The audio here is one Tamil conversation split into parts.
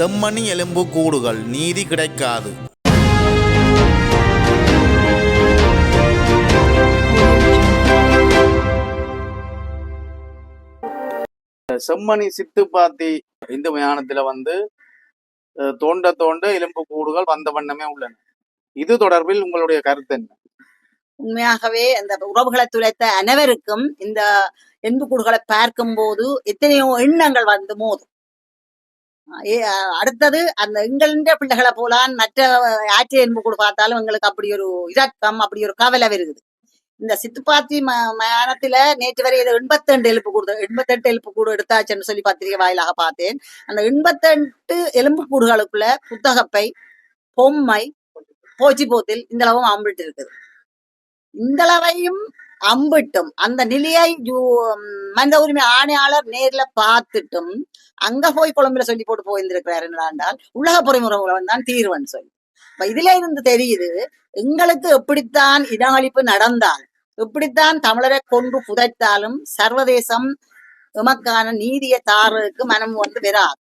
செம்மணி எலும்பு கூடுகள் நீதி கிடைக்காது. செம்மணி சித்துப்பாத்தி இந்து மயானத்துல வந்து தோண்ட தோண்ட எலும்பு கூடுகள் வந்த வண்ணமே உள்ளன. இது தொடர்பில் உங்களுடைய கருத்து என்ன? உண்மையாகவே அந்த உறவுகளை துளைத்த அனைவருக்கும் இந்த எண்புக்கூடுகளை பார்க்கும் போது எத்தனையோ எண்ணங்கள் வந்து மோதும். அடுத்தது அந்த எங்களின் பிள்ளைகளை போலான் மற்ற ஆற்று கூட பார்த்தாலும் எங்களுக்கு அப்படி ஒரு இரக்கம் அப்படி ஒரு கவலை வருகுது. இந்த சித்துப்பாத்தி ம மயானத்துல நேற்று வரை இது எண்பத்தெண்டு எலும்பு கூடு எண்பத்தெட்டு எலும்பு கூடு எடுத்தாச்சுன்னு சொல்லி பத்திரிகை வாயிலாக பார்த்தேன். அந்த எண்பத்தெட்டு எலும்பு கூடுகளுக்குள்ள புத்தகப்பை பொம்மை போச்சி போத்தில் இந்தளவும் அம்பிட்டு இருக்குது இந்தளவையும் அம்பிட்டும். அந்த நிலையை யூ- மனித உரிமை ஆணையாளர் நேர்ல பார்த்துட்டும் அங்க போய் கொழும்புல சொல்லி போட்டு போயிருந்திருக்கிறார் என்றால் உலக பொறிமுறை தான் தீர்வுன்னு சொல்லி. இப்ப இதுல இருந்து தெரியுது எங்களுக்கு எப்படித்தான் இடமளிப்பு நடந்தால் எப்படித்தான் தமிழரை கொன்று புதைத்தாலும் சர்வதேசம் எமக்கான நீதியை தாரதுக்கு மனம் வந்து பெறாது.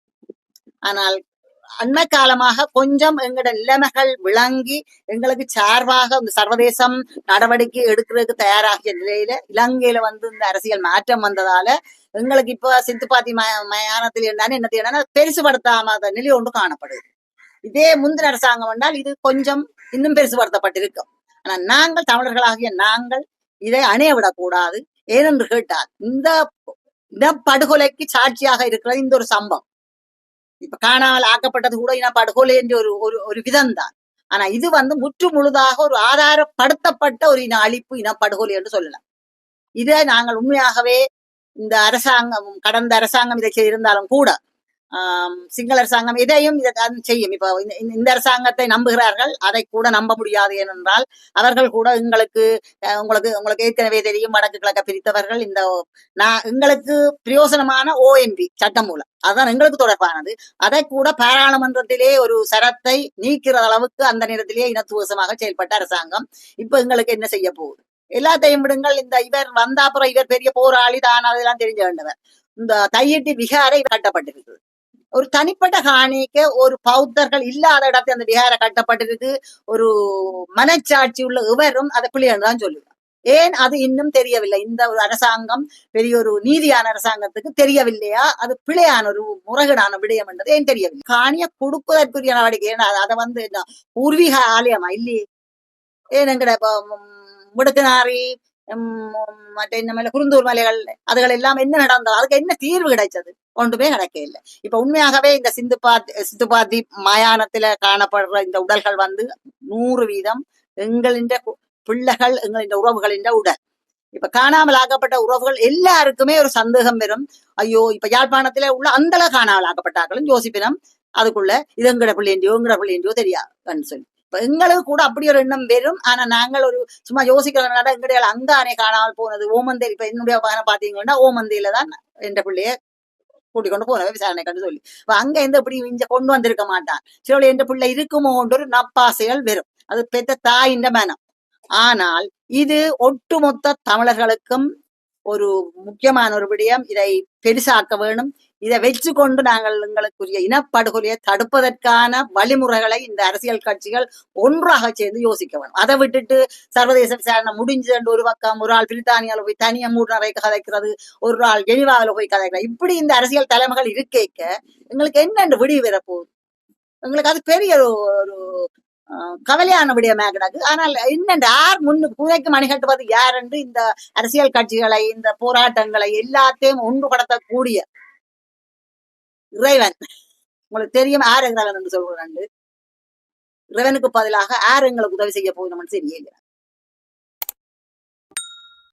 ஆனால் அண்மை காலமாக கொஞ்சம் எங்களோட நிலைமைகள் விளங்கி எங்களுக்கு சார்பாக இந்த சர்வதேசம் நடவடிக்கை எடுக்கிறதுக்கு தயாராகிய நிலையில இலங்கையில வந்து இந்த அரசியல் மாற்றம் வந்ததால எங்களுக்கு இப்ப சித்துப்பாத்தி மயானத்தில் இருந்தாலும் என்ன என்னன்னா பெருசுபடுத்தாம நிலை ஒன்று காணப்படுது. இதே முந்தின அரசாங்கம் என்றால் இது கொஞ்சம் இன்னும் பெருசுபடுத்தப்பட்டிருக்கும் ஆனா நாங்கள் தமிழர்களாகிய நாங்கள் இதை அணைய விடக்கூடாது ஏனென்று கேட்டால் இந்த இனப்படுகொலைக்கு சாட்சியாக இருக்கிறது இந்த ஒரு சம்பவம். இப்ப காணாமல் ஆக்கப்பட்டது கூட இனப்படுகொலை என்ற ஒரு ஒரு ஒரு விதம் தான் ஆனா இது வந்து முற்று முழுதாக ஒரு ஆதாரப்படுத்தப்பட்ட ஒரு இன அழிப்பு இனப்படுகொலை என்று சொல்லலாம். இதை நாங்கள் உண்மையாகவே இந்த அரசாங்கம் கடந்த அரசாங்கம் இதை செய்திருந்தாலும் கூட சிங்கள அரசாங்கம் இதையும் இதை செய்யும். இப்போ இந்த- இந்த- அரசாங்கத்தை நம்புகிறார்கள் அதை கூட நம்ப முடியாது ஏனென்றால் அவர்கள் கூட எங்களுக்கு அஹ், உங்களுக்கு உங்களுக்கு ஏற்கனவே தெரியும் வடக்கு கிழக்க பிரித்தவர்கள் இந்த நான் எங்களுக்கு பிரயோசனமான ஓஎம்பி சட்டமூலம் அதுதான் எங்களுக்கு தொடர்பானது. அதை கூட பாராளுமன்றத்திலே ஒரு சரத்தை நீக்கிற அளவுக்கு அந்த நேரத்திலேயே இனத்துவசமாக செயல்பட்ட அரசாங்கம் இப்ப எங்களுக்கு என்ன செய்ய போகுது? எல்லாத்தையும் விடுங்கள் இந்த இவர் வந்த அப்புறம் இவர் பெரிய போராளி தான் அதெல்லாம் தெரிஞ்ச வேண்டவர் இந்த தையிட்டு விகாரை கட்டப்பட்டிருக்கிறது. ஒரு தனிப்பட்ட காணிக்கு ஒரு பௌத்தர்கள் இல்லாத இடத்துல அந்த விகாரை கட்டப்பட்டிருக்கு. ஒரு மனச்சாட்சி உள்ள இவரும் அதை பிள்ளைன்னு தான் சொல்லுவார் ஏன் அது இன்னும் தெரியவில்லை? இந்த ஒரு அரசாங்கம் பெரிய ஒரு நீதியான அரசாங்கத்துக்கு தெரியவில்லையா? அது பிழையான ஒரு முறகுடான விடயம் என்றது ஏன் தெரியவில்லை? காணிய கொடுப்பதற்குரிய நடவடிக்கை ஏன்னா அதை வந்து என்ன? பூர்வீக ஆலயமா? இல்லையே. ஏன் எங்கட இப்ப மற்ற இந்த மேல குருந்தூர் மலைகள் அதுகள் எல்லாம் என்ன நடந்தது அதுக்கு என்ன தீர்வு கிடைச்சது ஒன்றுமே கிடைக்க இல்லை இப்ப உண்மையாகவே இந்த சிந்துபாத்தி சிந்துபாதி மயானத்துல காணப்படுற இந்த உடல்கள் வந்து நூறு வீதம் எங்களின் பிள்ளைகள் எங்களின் உறவுகளின் உடல் இப்ப காணாமல் ஆக்கப்பட்ட உறவுகள் எல்லாருக்குமே ஒரு சந்தேகம் வரும் ஐயோ இப்ப யாழ்ப்பாணத்துல உள்ள அந்தள காணாமல் ஆக்கப்பட்டார்களும் யோசிப்பினம் அதுக்குள்ள இது எங்கட பிள்ளையோ எங்கட பிள்ளையோ தெரியாதுன்னு சொல்லி எங்களுக்கு கூட அப்படி ஒரு எண்ணம் வரும். ஆனா நாங்கள் ஒரு சும்மா யோசிக்கிறதுனால எங்கடைய அங்கானே காணாமல் போனது. ஓமந்தேரி இப்ப என்னுடைய பகனை பாத்தீங்கன்னா ஓமந்தையில தான் என்ற பிள்ளைய கூட்டிக் கொண்டு போனவ விசாரணை கண்டு சொல்லி. இப்ப அங்க எந்த இப்படி இங்க கொண்டு வந்திருக்க மாட்டான். சில என்ற பிள்ளை இருக்குமோன்ற ஒரு நப்பாசைகள் வரும். அது பெத்த தாயின் மனம். ஆனால் இது ஒட்டுமொத்த தமிழர்களுக்கும் ஒரு முக்கியமான ஒரு விடயம். இதை பெருசாக்க வேணும். இதை வச்சு கொண்டு நாங்கள் எங்களுக்குரிய இனப்படுகொலையை தடுப்பதற்கான வழிமுறைகளை இந்த அரசியல் கட்சிகள் ஒன்றாக சேர்ந்து யோசிக்க வேண்டும். அதை விட்டுட்டு சர்வதேச விசாரணை முடிஞ்சு ஒரு பக்கம் ஒரு ஆள் பிரித்தானியால போய் தனியா மூணு நிறைய கதைக்கிறது ஒரு ஆள் ஜெனிவாவில போய் கதைக்கிறது. இப்படி இந்த அரசியல் தலைமைகள் இருக்கேக்க எங்களுக்கு என்னென்று விடிவு வரப்போகுது எங்களுக்கு அது பெரிய ஒரு ஒரு, ஆஹ், கவலையான விடயமாக கிடக்கு. ஆனால் என்னென்று யார் முன்னுக்கு புதைக்கு மணிகட்டுவது யார் என்று இந்த அரசியல் கட்சிகளை இந்த போராட்டங்களை எல்லாத்தையும் ஒன்றுபடுத்தக்கூடிய இறைவன். உங்களுக்கு தெரியும் ஆர் இறைவன் என்று சொல்கிறேன் இறைவனுக்கு பதிலாக ஆர் எங்களுக்கு உதவி செய்ய போகணும்னு தெரியல